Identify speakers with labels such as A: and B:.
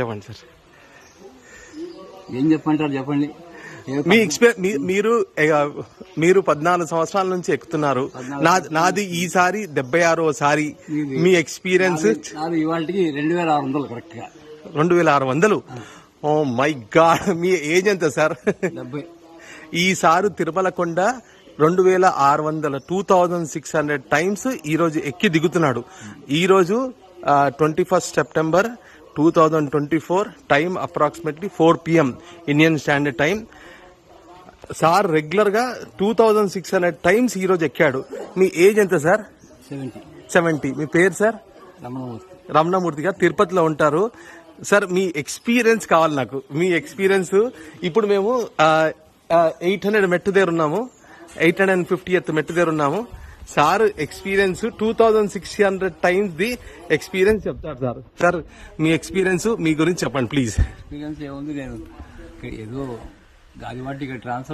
A: చెప్పండి సార్.
B: ఏం చెప్పంటారు చెప్పండి?
A: మీ ఎక్స్పీరియన్స్ మీరు మీరు పద్నాలుగు సంవత్సరాల నుంచి ఎక్కుతున్నారు. నాది ఈసారి డెబ్బై ఆరోసారి మీ ఎక్స్పీరియన్స్
B: నాది ఇవాళకి రెండు వేల ఆరు వందలు కరెక్ట్గా.
A: రెండు వేల ఆరు వందలు. ఓ మై గాడ్ మీ ఏజ్ ఎంత సార్? ఈసారి తిరుమల కొండ రెండు వేల ఆరు వందల two thousand six hundred times ఈ రోజు ఎక్కి దిగుతున్నాడు. ఈ రోజు twenty first September two thousand twenty four time approximately four PM Indian standard time sir రెగ్యులర్గా two thousand six hundred times ఈ రోజు ఎక్కాడు. మీ ఏజ్ ఎంత సార్
B: సెవెంటీ
A: సెవెంటీ మీ పేరు సార్
B: రమణమూర్తి.
A: రమణమూర్తి గారు తిరుపతిలో ఉంటారు. సార్ మీ ఎక్స్పీరియన్స్ కావాలి నాకు. మీ ఎక్స్పీరియన్స్ ఇప్పుడు మేము ఎయిట్ హండ్రెడ్ మెట్టు దగ్గర ఉన్నాము. ఎయిట్ హండ్రెడ్ అండ్ ఫిఫ్టీ ఎత్ మెట్టు దగ్గర ఉన్నాము. Sir experience two thousand six hundred times the experience చెప్తారు సార్. సార్ మీ ఎక్స్పీరియన్స్ మీ గురించి చెప్పండి ప్లీజ్
B: ఎక్స్పీరియన్స్ ఏముంది నేను ఏదో గాలివాటి ట్రాన్స్ఫర్